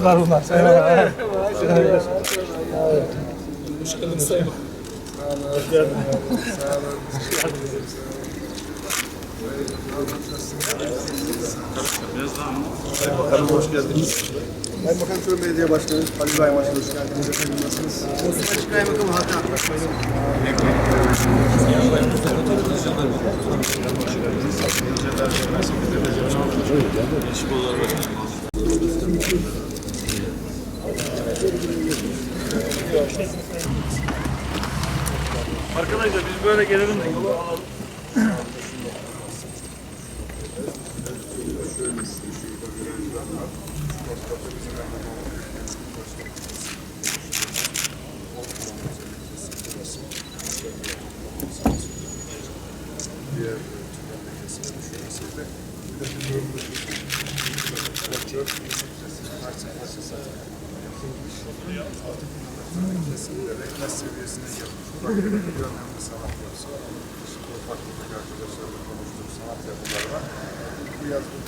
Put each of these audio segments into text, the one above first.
Kızlar bunlar. Sayın Bakan. Hoş geldiniz Sayın Bakan. Hoş geldin. Sayın Bakanım hoş geldiniz. Sayın Bakan Çorum Belediye Başkanı Halil İbrahim Başkanı hoş geldiniz. Efendim nasılsınız? Açık Kaymakam Hakan Başkanım. Arkadaşlar biz böyle gelelim de yolu alalım. Reklas seviyesine gelmiş. Ufak bir önemli sanat yapısı. Şimdi ufak tefek arkadaşlarla konuştuğum sanat yapıları var. Bu yaz bu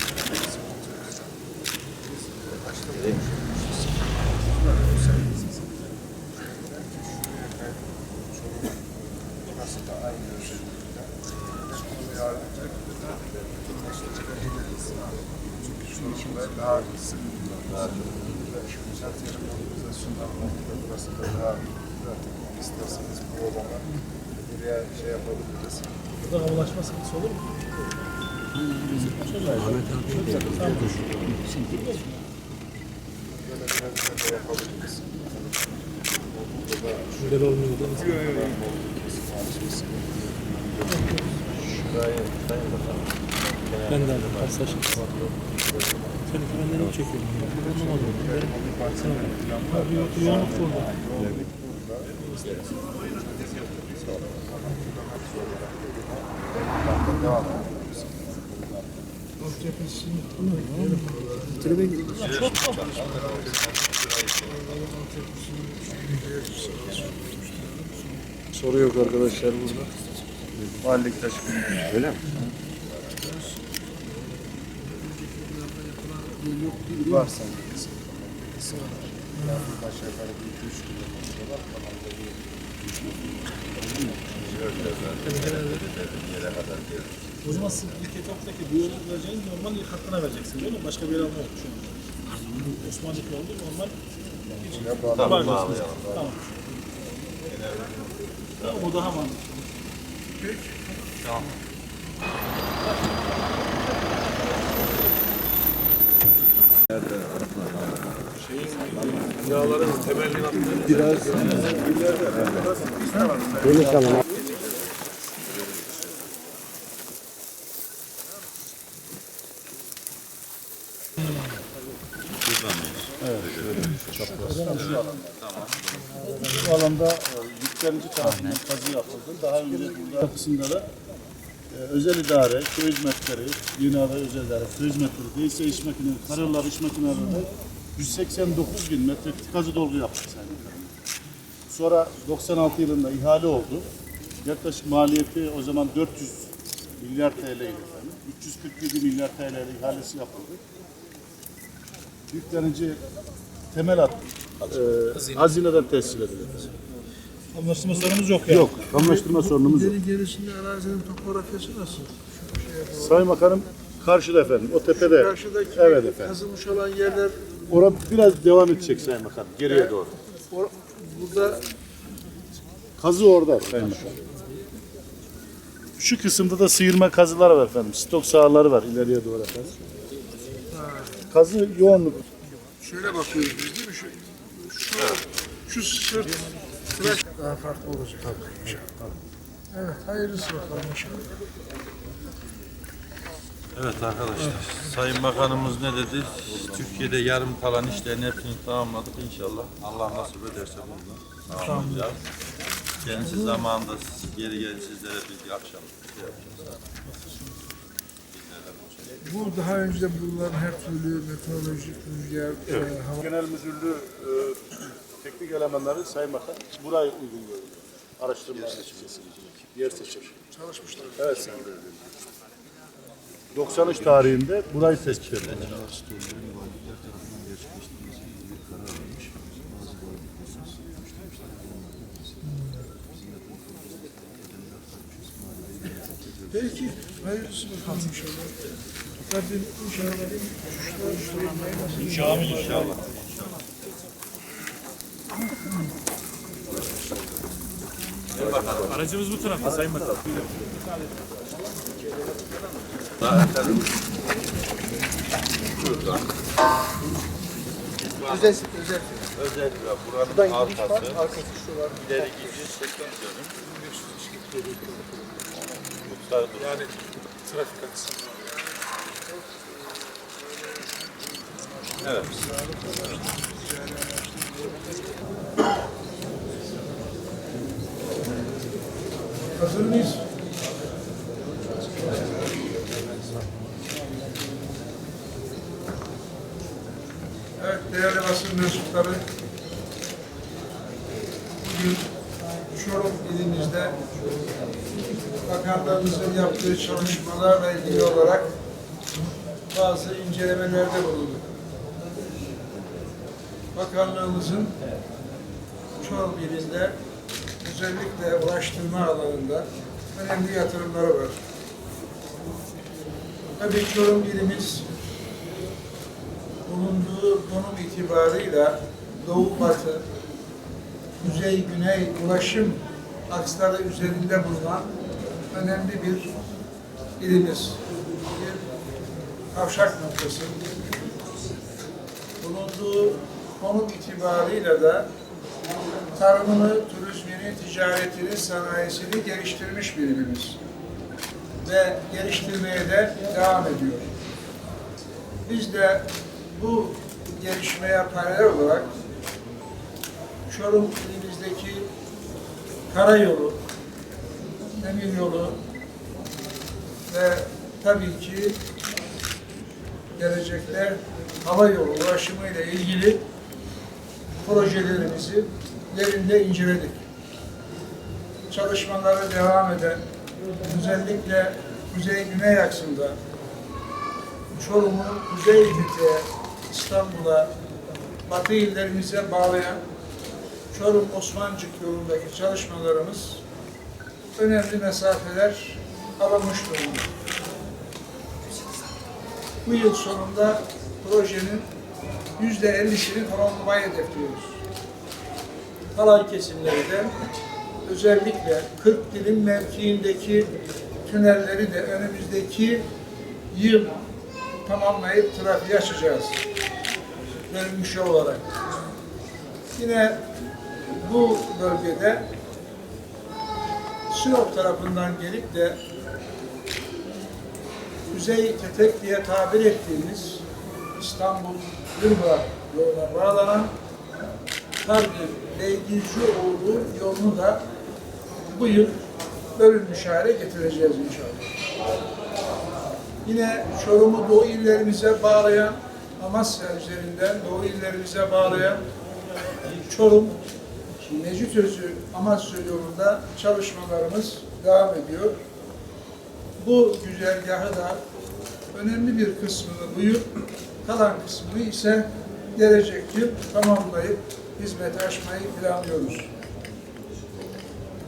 Yapabiliriz. Güzel olmuyor da. Ben de aldım. Saçım Senin frenleri mi çekiyorum? Anlamadım. Ben bir uyanık burada. Devam Soru yok arkadaşlar burada. Mahallelik taş Öyle mi? Var sanki. Aşağı yukarı bir iki üç kilometre var. O zaman siz ilk etaptaki bu yolu vereceğiniz normal ilk hakkına vereceksiniz değil mi? Başka bir yer alma yok şu an. Bu Osmanlık yolu normal. Tamam. Tamam. Tamam. Tamam o daha mantıklı. Bu alanda e, yüklenici tarafından kazı yapıldı. Daha önce burada kısımda da e, özel idare, köy hizmetleri, binada özel idare, köy hizmetleri, değilse iş makineleri, kararlar iş makinelerinde 189 bin metreküp kazı dolgu yaptık Bakanım. Sonra 96 yılında ihale oldu. Yaklaşık maliyeti o zaman 400 milyar TL idi efendim. 347 milyar TL ihalesi yapıldı. Yüklenici temel at, e, hazineden tescil edildi. Anlaştırma sorunumuz yok yani. Yok, kamulaştırma sorunumuz yok. Geri gerisinde arazinin topografyası nasıl? Sayın Bakanım karşıda efendim, o tepede. Karşıdaki Evet efendim. kazılmış olan yerler Orada biraz devam edecek Sayın Bakanım, geriye doğru. or- burada Kazı orada Sayın Bakanım. Şu kısımda da sıyırma kazılar var efendim. Stok sahaları var ileriye doğru efendim. Kazı yoğunluk. şöyle bakıyoruz biz değil mi? Şu, şu, şu sırt daha farklı olacak. Tabii. İnşallah. Evet, hayırlısı bakalım inşallah. Evet arkadaşlar, Sayın Bakanımız ne dedi? Türkiye'de yarım kalan işlerin hepsini tamamladık inşallah. Allah nasip ederse bunu tamamlayacağız. Kendisi zamanında siz geri gelin sizlere bir akşam şey yapacağız. Bu daha önce bunların her türlü meteorolojik rüzgar, e, hava Genel Müdürlüğü e, teknik elemanları Sayın Bakan burayı uygun görüyor. Araştırma yer seçimi. Yer seçimi. çalışmışlar. Evet Sayın. 93 tarihinde burayı seçtiler. Peki, hayırlısı bakalım inşallah. Rabbim inşallah uçuşlar uçurmayı Cami inşallah. Aracımız bu tarafta Sayın Bakan. Daha efendim. Şuradan. Özel, özel. Özel bir buranın arkası. İleri gidiyor 8 dönüm. Muhtar yani Trafik açısından. Evet. Hazır mıyız? Değerli basın mensupları, bugün Çorum ilimizde bakanlarımızın yaptığı çalışmalarla ilgili olarak bazı incelemelerde bulunduk. Bakanlığımızın Çorum ilinde özellikle ulaştırma alanında önemli yatırımları var. Tabii Çorum ilimiz bulunduğu konum itibarıyla doğu batı, kuzey güney ulaşım aksları üzerinde bulunan önemli bir ilimiz. Bir kavşak noktası. Bulunduğu konum itibarıyla da tarımını, turizmini, ticaretini, sanayisini geliştirmiş bir ilimiz. Ve geliştirmeye de devam ediyor. Biz de bu gelişmeye paralel olarak Çorum ilimizdeki karayolu, demir yolu ve tabii ki gelecekte hava yolu ulaşımı ile ilgili projelerimizi yerinde inceledik. Çalışmaları devam eden, özellikle kuzey-güney aksında Çorum'u Kuzey Fethiye, İstanbul'a, Batı illerimize bağlayan Çorum Osmancık yolundaki çalışmalarımız önemli mesafeler alınmış durumda. Bu yıl sonunda projenin yüzde ellisini tamamlamayı hedefliyoruz. Halay kesimleri de özellikle 40 dilim mevkiindeki tünelleri de önümüzdeki yıl tamamlayıp trafiğe açacağız. Bölünmüş olarak. Yine bu bölgede Sinop tarafından gelip de Kuzey Tetek diye tabir ettiğimiz İstanbul Yılba yoluna bağlanan Kargı Beygizcioğlu yolunu da bu yıl bölünmüş hale getireceğiz inşallah. Yine Çorum'u Doğu illerimize bağlayan, Amasya üzerinden Doğu illerimize bağlayan Çorum, Mecitözü Amasya yolunda çalışmalarımız devam ediyor. Bu güzergahı da önemli bir kısmını bu kalan kısmını ise gelecek yıl tamamlayıp hizmete açmayı planlıyoruz.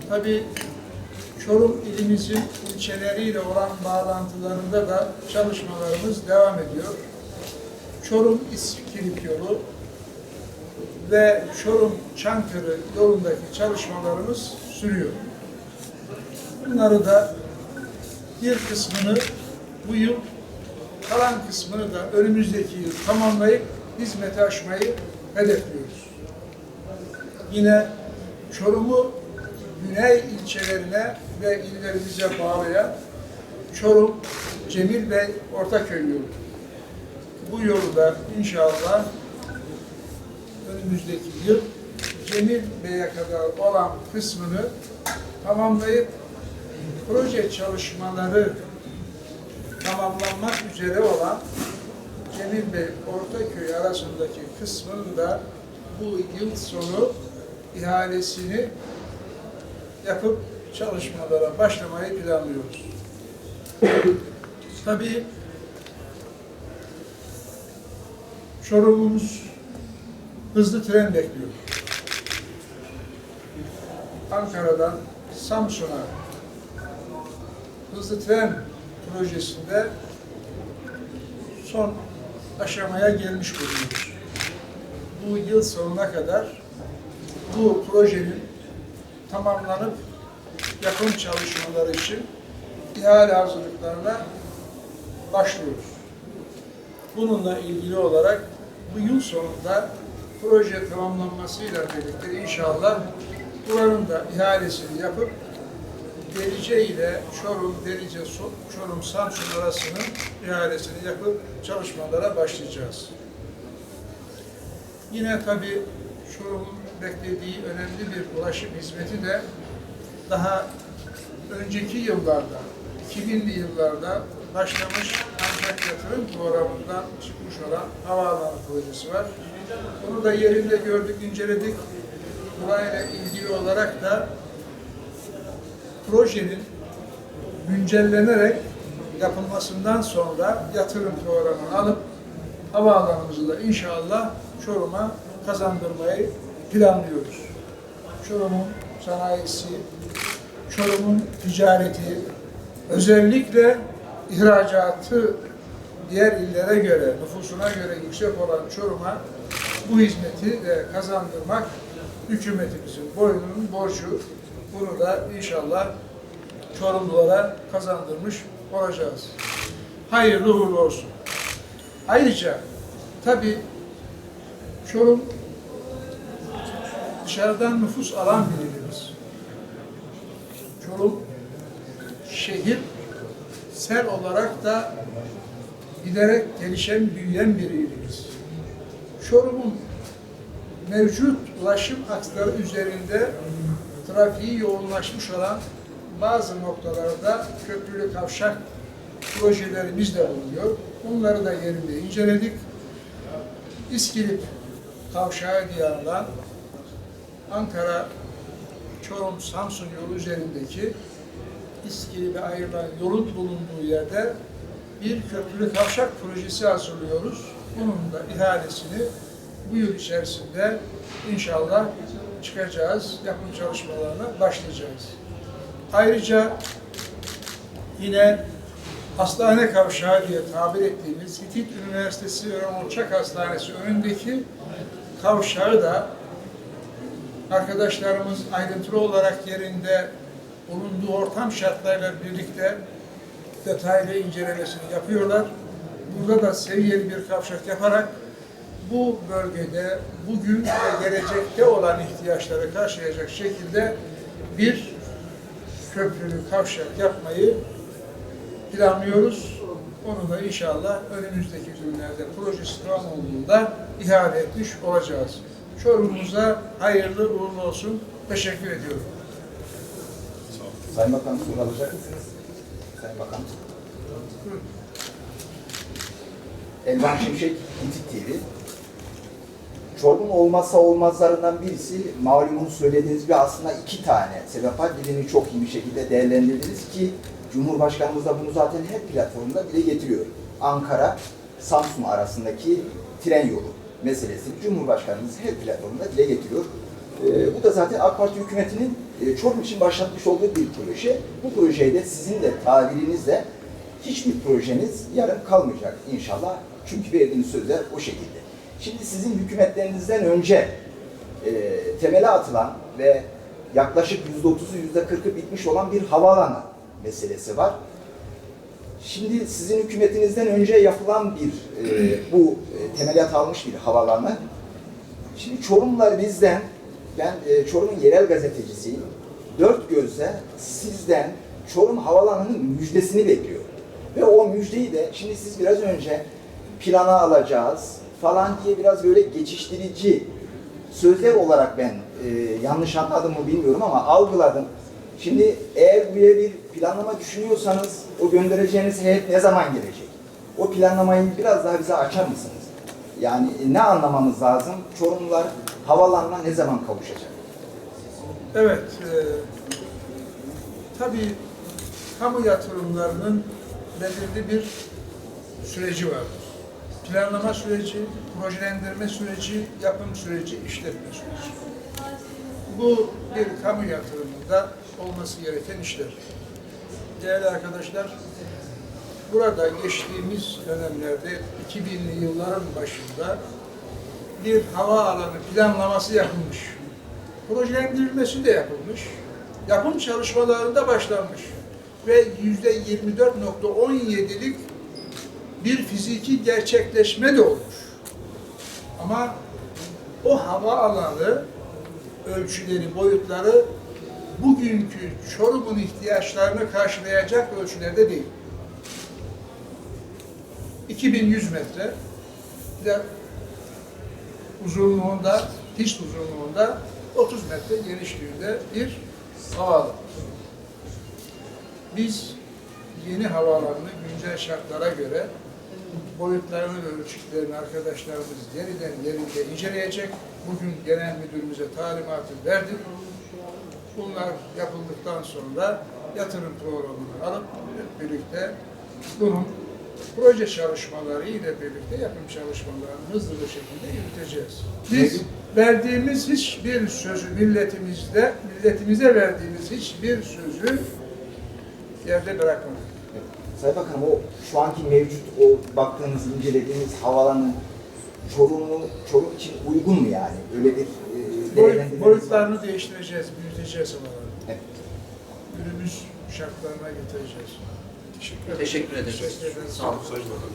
Tabii Çorum ilimizin ilçeleriyle olan bağlantılarında da çalışmalarımız devam ediyor. Çorum İskilik yolu ve Çorum Çankırı yolundaki çalışmalarımız sürüyor. Bunları da bir kısmını bu yıl, kalan kısmını da önümüzdeki yıl tamamlayıp hizmete açmayı hedefliyoruz. Yine Çorum'u güney ilçelerine ve illerimize bağlayan Çorum, Cemil Bey, Ortaköy yolu. Bu yolu da inşallah önümüzdeki yıl Cemil Bey'e kadar olan kısmını tamamlayıp proje çalışmaları tamamlanmak üzere olan Cemil Bey Ortaköy arasındaki kısmının da bu yıl sonu ihalesini yapıp çalışmalara başlamayı planlıyoruz. Tabii Çorum'umuz hızlı tren bekliyor. Ankara'dan Samsun'a hızlı tren projesinde son aşamaya gelmiş bulunuyoruz. Bu yıl sonuna kadar bu projenin tamamlanıp yapım çalışmaları için ihale hazırlıklarına başlıyoruz. Bununla ilgili olarak bu yıl sonunda proje tamamlanmasıyla birlikte inşallah buranın da ihalesini yapıp Delice ile Çorum, Delice, Çorum, Samsun arasının ihalesini yapıp çalışmalara başlayacağız. Yine tabii Çorum'un beklediği önemli bir ulaşım hizmeti de daha önceki yıllarda, 2000'li yıllarda başlamış yatırım programından çıkmış olan havaalanı projesi var. Bunu da yerinde gördük, inceledik. Burayla ilgili olarak da projenin güncellenerek yapılmasından sonra yatırım programını alıp havaalanımızı da inşallah Çorum'a kazandırmayı planlıyoruz. Çorum'un sanayisi, Çorum'un ticareti, özellikle ihracatı diğer illere göre, nüfusuna göre yüksek olan Çorum'a bu hizmeti de kazandırmak hükümetimizin boynunun borcu. Bunu da inşallah Çorumlulara kazandırmış olacağız. Hayırlı uğurlu olsun. Ayrıca tabii Çorum dışarıdan nüfus alan bir ilimiz. Çorum şehir sel olarak da giderek gelişen, büyüyen bir ilimiz. Çorum'un mevcut ulaşım aksları üzerinde trafiği yoğunlaşmış olan bazı noktalarda köprülü kavşak projelerimiz de bulunuyor. Bunları da yerinde inceledik. İskilip kavşağı diye anılan Ankara Çorum Samsun yolu üzerindeki İskilip'e ayrılan yolun bulunduğu yerde bir köprülü kavşak projesi hazırlıyoruz. Bunun da ihalesini bu yıl içerisinde inşallah çıkacağız. Yapım çalışmalarına başlayacağız. Ayrıca yine hastane kavşağı diye tabir ettiğimiz Hitit Üniversitesi Erol Uçak Hastanesi önündeki kavşağı da arkadaşlarımız ayrıntılı olarak yerinde bulunduğu ortam şartlarıyla birlikte detaylı incelemesini yapıyorlar. Burada da seviyeli bir kavşak yaparak bu bölgede bugün ve gelecekte olan ihtiyaçları karşılayacak şekilde bir köprülü kavşak yapmayı planlıyoruz. Onu da inşallah önümüzdeki günlerde projesi olduğunda ihale etmiş olacağız. Çorum'umuza hayırlı uğurlu olsun. Teşekkür ediyorum. Sayın Bakan soru alacak mısınız? Sayın Bakan. Elvan Şimşek, İntik TV. Çorlu'nun olmazsa olmazlarından birisi malumunuz söylediğiniz gibi aslında iki tane sebep var. Birini çok iyi bir şekilde değerlendirdiniz ki Cumhurbaşkanımız da bunu zaten her platformda dile getiriyor. Ankara, Samsun arasındaki tren yolu meselesi Cumhurbaşkanımız her platformda dile getiriyor. Ee, bu da zaten AK Parti hükümetinin e, Çorum için başlatmış olduğu bir proje. Bu projede sizin de tabirinizle hiçbir projeniz yarım kalmayacak inşallah. Çünkü verdiğiniz sözler o şekilde. Şimdi sizin hükümetlerinizden önce e, temele atılan ve yaklaşık %30'u %40'ı bitmiş olan bir havaalanı meselesi var. Şimdi sizin hükümetinizden önce yapılan bir e, bu e, temeli atılmış bir havaalanı. Şimdi Çorumlular bizden, ben e, Çorum'un yerel gazetecisiyim. Dört gözle sizden Çorum Havaalanı'nın müjdesini bekliyor. Ve o müjdeyi de şimdi siz biraz önce plana alacağız falan diye biraz böyle geçiştirici sözler olarak ben e, yanlış anladım mı bilmiyorum ama algıladım. Şimdi eğer buraya bir planlama düşünüyorsanız o göndereceğiniz heyet ne zaman gelecek? O planlamayı biraz daha bize açar mısınız? Yani ne anlamamız lazım? Çorumlular havalanına ne zaman kavuşacak? Evet, e, tabii kamu yatırımlarının belirli bir süreci vardır. planlama süreci, projelendirme süreci, yapım süreci, işletme süreci. Bu bir kamu yatırımında olması gereken işler. Değerli arkadaşlar, burada geçtiğimiz dönemlerde 2000'li yılların başında bir hava alanı planlaması yapılmış. Projelendirilmesi de yapılmış. Yapım çalışmalarında başlanmış. Ve yüzde 24.17'lik bir fiziki gerçekleşme de olmuş. Ama o hava alanı ölçüleri, boyutları bugünkü Çorum'un ihtiyaçlarını karşılayacak ölçülerde değil. 2100 metre bir de uzunluğunda, pist uzunluğunda 30 metre genişliğinde bir havaalanı. Biz yeni havaalanını güncel şartlara göre boyutlarını ve ölçütlerini arkadaşlarımız yeniden yerinde inceleyecek. Bugün genel müdürümüze talimatı verdik. Bunlar yapıldıktan sonra yatırım programını alıp birlikte bunun proje çalışmaları ile birlikte yapım çalışmalarını hızlı bir şekilde yürüteceğiz. Biz verdiğimiz hiçbir sözü milletimizde, milletimize verdiğimiz hiçbir sözü yerde bırakmadık. Sayın Bakanım o şu anki mevcut o baktığınız, incelediğiniz havalanın Çorum'u, Çorum için uygun mu yani? Öyle bir e, Boy- değerlendirmeniz var mı? boyutlarını değiştireceğiz, büyüteceğiz havaları. Evet. Günümüz şartlarına getireceğiz. Teşekkür ederim. Teşekkür ederiz. Sağ olun. Sayın Bakanım